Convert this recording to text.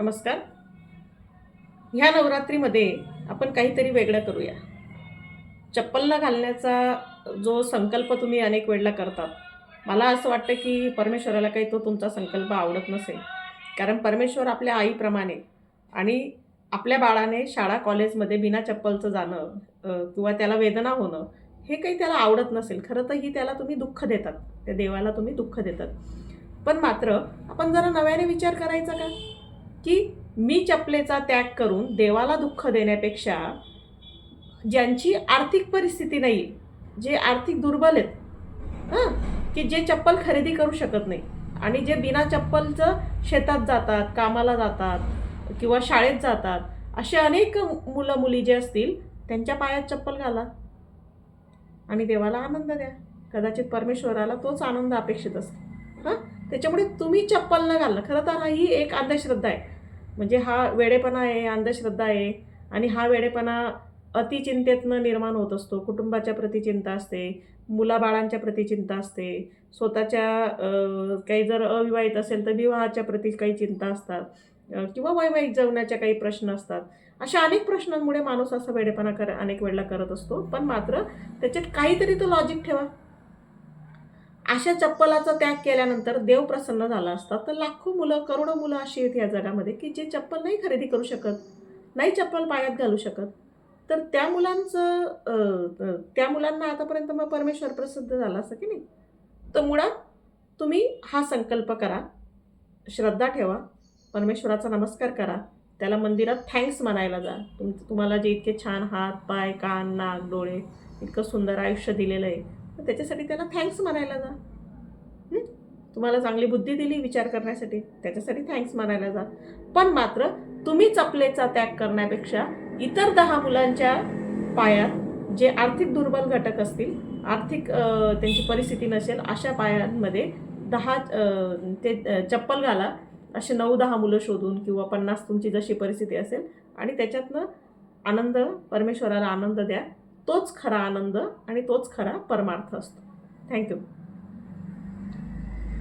नमस्कार. ह्या नवरात्रीमध्ये आपण काहीतरी वेगळं करूया. चप्पलला घालण्याचा जो संकल्प तुम्ही अनेक वेळेला करतात मला असं वाटतं की परमेश्वराला काही तो तुमचा संकल्प आवडत नसेल. कारण परमेश्वर आपल्या आईप्रमाणे आणि आपल्या बाळाने शाळा कॉलेजमध्ये बिना चप्पलचं जाणं किंवा त्याला वेदना होणं हे काही त्याला आवडत नसेल. खरं तर ही त्याला तुम्ही दुःख देतात. त्या देवाला तुम्ही दुःख देतात. पण मात्र आपण जरा नव्याने विचार करायचा का? की मी चपलेचा त्याग करून देवाला दुःख देण्यापेक्षा ज्यांची आर्थिक परिस्थिती नाही जे आर्थिक दुर्बल आहेत हां की जे चप्पल खरेदी करू शकत नाही आणि जे बिना चप्पलचं शेतात जातात कामाला जातात किंवा शाळेत जातात असे अनेक मुलं मुली जे असतील त्यांच्या पायात चप्पल घाला आणि देवाला आनंद द्या. कदाचित परमेश्वराला तोच आनंद अपेक्षित असतो. हां त्याच्यामुळे तुम्ही चप्पल न घालणं. खरं तर ही एक अंधश्रद्धा आहे. म्हणजे हा वेडेपणा आहे अंधश्रद्धा आहे आणि हा वेडेपणा अतिचिंतेतनं निर्माण होत असतो. कुटुंबाच्या प्रती चिंता असते मुलाबाळांच्या प्रती चिंता असते स्वतःच्या काही जर अविवाहित असेल तर विवाहाच्या प्रती काही चिंता असतात किंवा वैवाहिक जगण्याच्या काही प्रश्न असतात. अशा अनेक प्रश्नांमुळे माणूस असा वेडेपणा कर अनेक वेळेला करत असतो. पण मात्र त्याच्यात काहीतरी तो लॉजिक ठेवा. अशा चप्पलाचा त्याग केल्यानंतर देव प्रसन्न झाला असता तर लाखो मुलं करोडो मुलं अशी आहेत या जगामध्ये की जे चप्पल नाही खरेदी करू शकत नाही चप्पल पायात घालू शकत. तर त्या मुलांचं त्या मुलांना आतापर्यंत मग परमेश्वर प्रसिद्ध झाला असं की नाही? तर मुळात तुम्ही हा संकल्प करा श्रद्धा ठेवा परमेश्वराचा नमस्कार करा त्याला मंदिरात थँक्स म्हणायला जा. तुम तुम्हाला जे इतके छान हात पाय कान नाक डोळे इतकं सुंदर आयुष्य दिलेलं आहे त्याच्यासाठी त्याला थँक्स म्हणायला जा. तुम्हाला चांगली बुद्धी दिली विचार करण्यासाठी त्याच्यासाठी थँक्स म्हणायला जा. पण मात्र तुम्ही चपलेचा त्याग करण्यापेक्षा इतर दहा मुलांच्या पायात जे आर्थिक दुर्बल घटक असतील आर्थिक त्यांची परिस्थिती नसेल अशा पायांमध्ये दहा ते चप्पल घाला. असे नऊ दहा मुलं शोधून किंवा पन्नास तुमची जशी परिस्थिती असेल आणि त्याच्यातनं आनंद परमेश्वराला आनंद द्या. तोच खरा आनंद आणि तोच खरा परमार्थ असतो. थँक्यू.